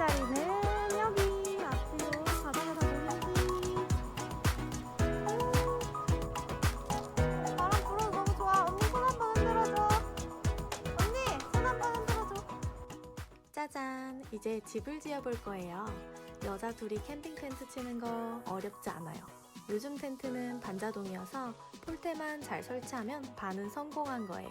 자리는 여기 앞뒤로 바다가 다 보이지. 음, 바람 불어서 너무 좋아. 언니 손 한 번 흔들어줘. 언니 손 한 번 흔들어줘. 짜잔, 이제 집을 지어볼 거예요. 여자 둘이 캠핑 텐트 치는 거 어렵지 않아요. 요즘 텐트는 반자동이어서 폴대만 잘 설치하면 반은 성공한 거예요.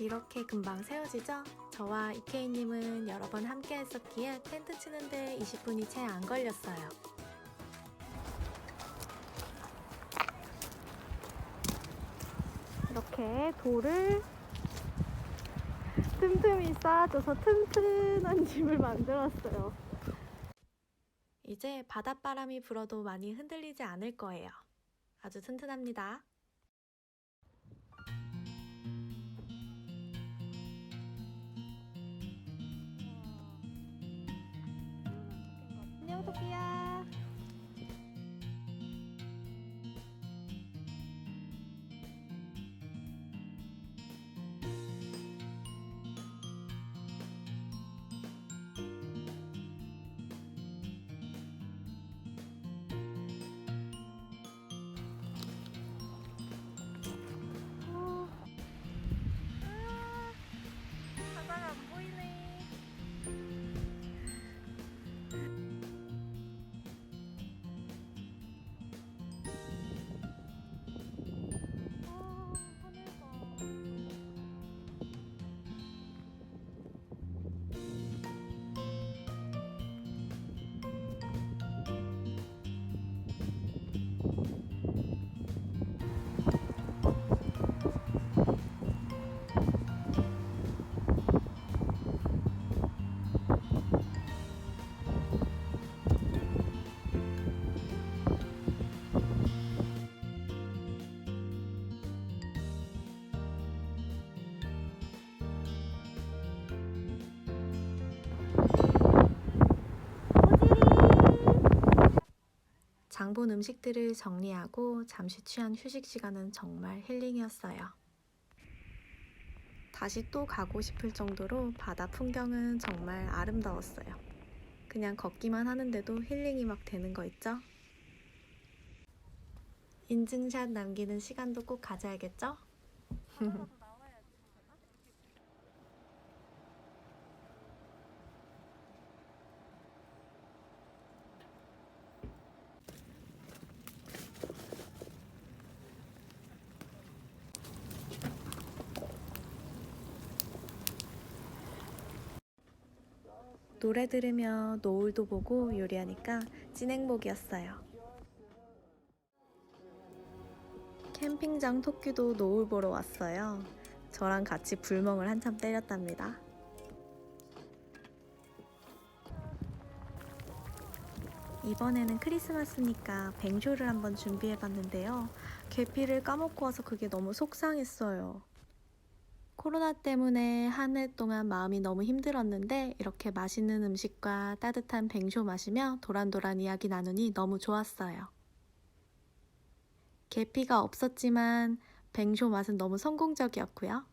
이렇게 금방 세워지죠? 저와 이케이님은 여러 번 함께 했었기에 텐트 치는데 20분이 채 안 걸렸어요. 이렇게 돌을 틈틈이 쌓아줘서 튼튼한 집을 만들었어요. 이제 바닷바람이 불어도 많이 흔들리지 않을 거예요. 아주 튼튼합니다. 토끼야. 장 본 음식들을 정리하고 잠시 취한 휴식 시간은 정말 힐링이었어요. 다시 또 가고 싶을 정도로 바다 풍경은 정말 아름다웠어요. 그냥 걷기만 하는데도 힐링이 막 되는 거 있죠? 인증샷 남기는 시간도 꼭 가져야겠죠? 노래 들으며 노을도 보고 요리하니까 찐 행복이었어요. 캠핑장 토끼도 노을 보러 왔어요. 저랑 같이 불멍을 한참 때렸답니다. 이번에는 크리스마스니까 뱅쇼를 한번 준비해봤는데요. 계피를 까먹고 와서 그게 너무 속상했어요. 코로나 때문에 한 해 동안 마음이 너무 힘들었는데 이렇게 맛있는 음식과 따뜻한 뱅쇼 마시며 도란도란 이야기 나누니 너무 좋았어요. 계피가 없었지만 뱅쇼 맛은 너무 성공적이었고요.